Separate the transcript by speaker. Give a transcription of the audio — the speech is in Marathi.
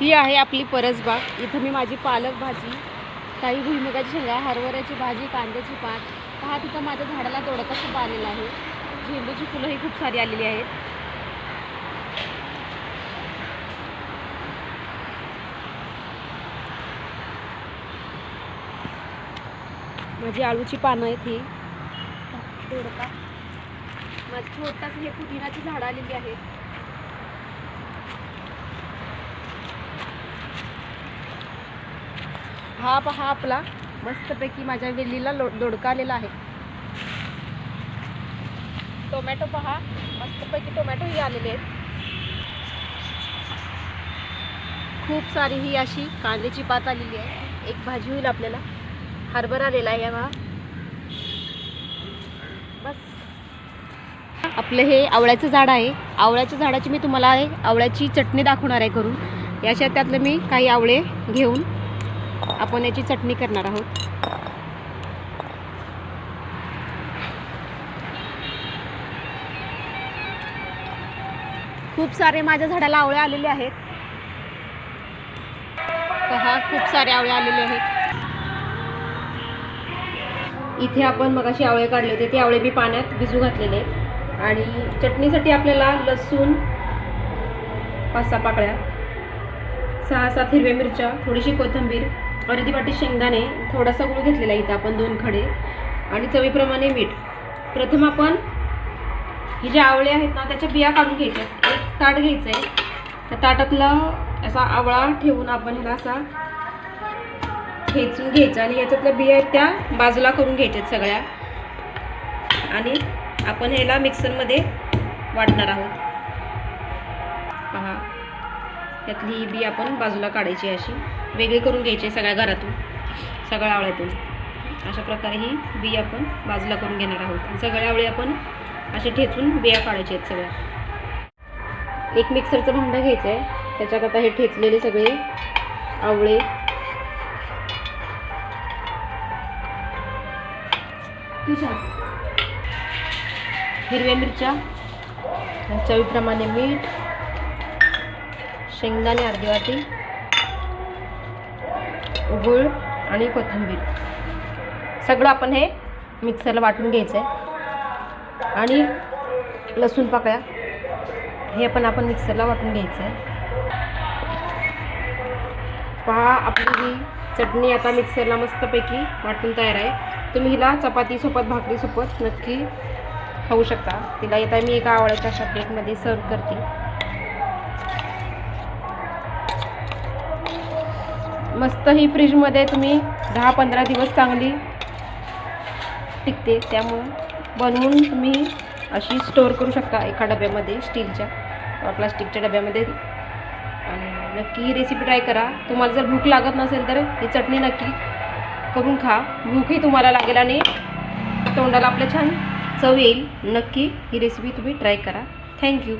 Speaker 1: ही आहे आपली परसबाग इथं मी माझी पालक भाजी काही भुईमुगाची शेंगा हरभऱ्याची भाजी कांद्याची पात. पहा तिथं माझ्या झाडाला दोडका आलेलं आहे. झेंडूची फुलं ही खूप सारी आलेली आहेत. माझी आळूची पानं आहेत ही. दोडका. माझी छोटाच हे पुदिनाची झाडं आलेली आहेत हा पहा आपला मस्तपैकी माझ्या वेलीला लो दोडका आलेला आहे. टोमॅटो पहा मस्तपैकी टोमॅटोही आलेले आहेत. खूप सारी ही अशी कांद्याची पात आलेली आहे. एक भाजी होईल आपल्याला. हरभरा आलेला आहे हा. बस. आपलं हे आवळ्याचं झाड आहे. आवळ्याच्या झाडाची मी तुम्हाला आवळ्याची चटणी दाखवणार आहे करून. याच्या त्यातलं मी काही आवळे घेऊन आपण याची चटणी करणार आहोत. खूप सारे माझ्या झाडाला आवळे आलेले आहेत. पहा खूप सारे आवळे आलेले आहेत. इथे आपण मगाशी आवळे काढले होते ते आवळे मी पाण्यात भिजू घातलेले आहेत. आणि चटणीसाठी आपल्याला लसूण पाच सहा पाकळ्या सहा सात हिरव्या मिरच्या थोडीशी कोथिंबीर अर्धी वाटी शेंगदाणे थोडासा गुळ घेतलेला आहे इथं आपण दोन खडे आणि चवीप्रमाणे मीठ. प्रथम आपण हे जे आवळे आहेत ना त्याच्या बिया काढून घ्यायच्या. एक ताट घ्यायचं आहे त्या ताटातला असा आवळा ठेवून आपण ह्याला असा खेचून घ्यायचा आणि याच्यातल्या बिया आहेत त्या बाजूला करून घ्यायच्या आहेत सगळ्या. आणि आपण ह्याला मिक्सरमध्ये वाटणार आहोत. पहा यातली ही बी आपण बाजूला काढायची अशी. वेगळी करून घ्यायची सगळ्या घरातून सगळ्या आवळ्यातून. अशा प्रकारे ही बिया आपण बाजूला करून घेणार आहोत. आणि सगळ्या आवळे आपण असे ठेचून बिया काढायच्या आहेत सगळ्या. एक मिक्सरचं भांडं घ्यायचं आहे त्याच्यात आता हे ठेचलेले सगळे आवळे. हिरव्या मिरच्या चवीप्रमाणे मीठ शेंगदाणे अर्धी वाटी गूळ आणि कोथिंबीर. सगळं आपण हे मिक्सरला वाटून घ्यायचं आहे आणि लसूण पाकळ्या हे पण आपण मिक्सरला वाटून घ्यायचं आहे पहा आपली ही चटणी आता मिक्सरला मस्तपैकी वाटून तयार आहे. तुम्ही हिला चपातीसोबत भाकरीसोबत नक्की खाऊ शकता. तिला येता मी एका आवळ्याच्या अशा सर्व करते. मस्त ही फ्रीजमध्ये तुम्ही दहा पंधरा दिवस चांगली टिकते. त्यामुळं बनवून तुम्ही अशी स्टोअर करू शकता एका डब्यामध्ये स्टीलच्या किंवा प्लास्टिकच्या डब्यामध्ये. आणि नक्की ही रेसिपी ट्राय करा. तुम्हाला जर भूक लागत नसेल तर ही चटणी नक्की करून खा. भूकही तुम्हाला लागेल आणि तोंडाला आपल्या छान चव येईल. नक्की ही रेसिपी तुम्ही ट्राय करा. Thank you